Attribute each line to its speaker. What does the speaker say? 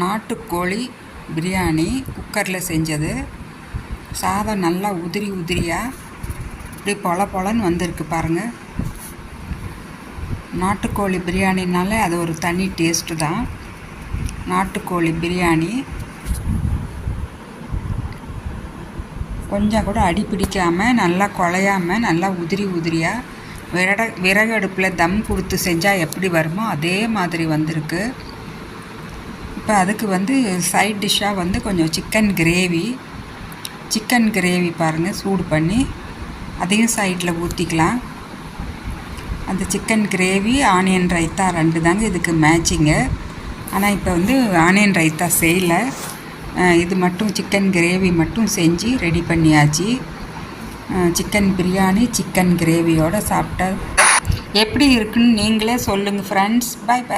Speaker 1: நாட்டுக்கோழி பிரியாணி குக்கரில் செஞ்சது. சாதம் நல்லா உதிரி உதிரியாக இப்படி பொல பொலன்னு வந்திருக்கு பாருங்கள் நாட்டுக்கோழி பிரியாணினாலே அது ஒரு தனி டேஸ்ட்டு தான். நாட்டுக்கோழி பிரியாணி கொஞ்சம் கூட அடி பிடிக்காமல் நல்லா குழையாமல் நல்லா உதிரி உதிரியாக விரட விறகு அடுப்பில் தம் கொடுத்து செஞ்சால் எப்படி வருமோ அதே மாதிரி வந்திருக்கு. இப்போ அதுக்கு வந்து சைட் டிஷ்ஷாக வந்து கொஞ்சம் சிக்கன் கிரேவி சிக்கன் கிரேவி பாருங்கள் சூடு பண்ணி அதையும் சைடில் ஊற்றிக்கலாம் அந்த சிக்கன் கிரேவி ஆனியன் ரைத்தா ரெண்டு தாங்க இதுக்கு மேட்சிங்கு ஆனால் இப்போ வந்து ஆனியன் ரைத்தா செய்யலை. இது மட்டும் சிக்கன் கிரேவி மட்டும் செஞ்சு ரெடி பண்ணியாச்சு. சிக்கன் பிரியாணி சிக்கன் கிரேவியோடு சாப்பிட்டா எப்படி இருக்குன்னு நீங்களே சொல்லுங்கள் ஃப்ரெண்ட்ஸ் பை பை